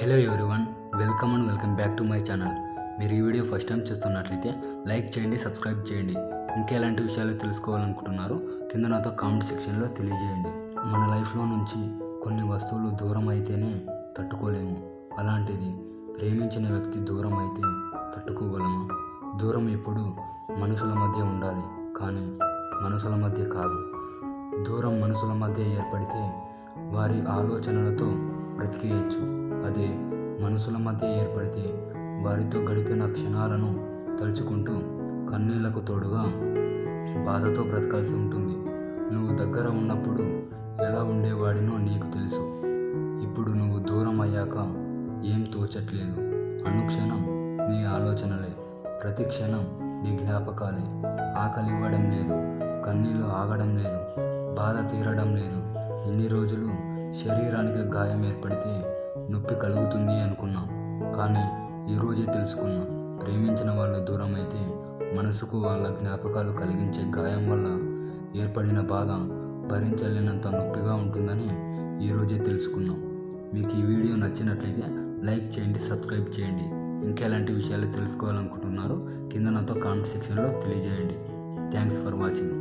Hello everyone welcome and welcome back to my channel మీరు ఈ video first time చూస్తున్నట్లయితే like చేయండి subscribe చేయండి. ఇంకా ఎలాంటి విషయాలు తెలుసుకోవాలనుకుంటున్నారో కింద నాతో కామెంట్ సెక్షన్లో తెలియజేయండి. మన లైఫ్లో నుంచి కొన్ని వస్తువులు దూరం అయితేనే తట్టుకోలేము. అలాంటిది ప్రేమించిన వ్యక్తి దూరం అయితే తట్టుకోగలమా? దూరం ఎప్పుడు మనుషుల మధ్య ఉండాలి కానీ మనసుల మధ్య కాదు. దూరం మనుషుల మధ్య ఏర్పడితే వారి ఆలోచనలతో బ్రతికేయచ్చు. అదే మనసుల మధ్య ఏర్పడితే వారితో గడిపిన క్షణాలను తలుచుకుంటూ కన్నీళ్ళకు తోడుగా బాధతో బ్రతకాల్సి ఉంటుంది. నువ్వు దగ్గర ఉన్నప్పుడు ఎలా ఉండేవాడినో నీకు తెలుసు. ఇప్పుడు నువ్వు దూరం అయ్యాక ఏం తోచట్లేదు. అనుక్షణం నీ ఆలోచనలే. ప్రతి క్షణం నీ జ్ఞాపకాలే. ఆకలి ఇవ్వడం లేదు. కన్నీళ్ళు ఆగడం లేదు. బాధ తీరడం లేదు. ఇన్ని రోజులు శరీరానికి గాయం ఏర్పడితే నొప్పి కలుగుతుంది అనుకున్నాం. కానీ ఈరోజే తెలుసుకున్నాం. ప్రేమించిన వాళ్ళు దూరం అయితే మనసుకు వాళ్ళ జ్ఞాపకాలు కలిగించే గాయం వల్ల ఏర్పడిన బాధ భరించలేనంత నొప్పిగా ఉంటుందని ఈరోజే తెలుసుకున్నాం. మీకు ఈ వీడియో నచ్చినట్లయితే లైక్ చేయండి సబ్స్క్రైబ్ చేయండి. ఇంకా ఎలాంటి విషయాలు తెలుసుకోవాలనుకుంటున్నారో కింద నాతో కామెంట్ సెక్షన్లో తెలియజేయండి. Thanks for watching.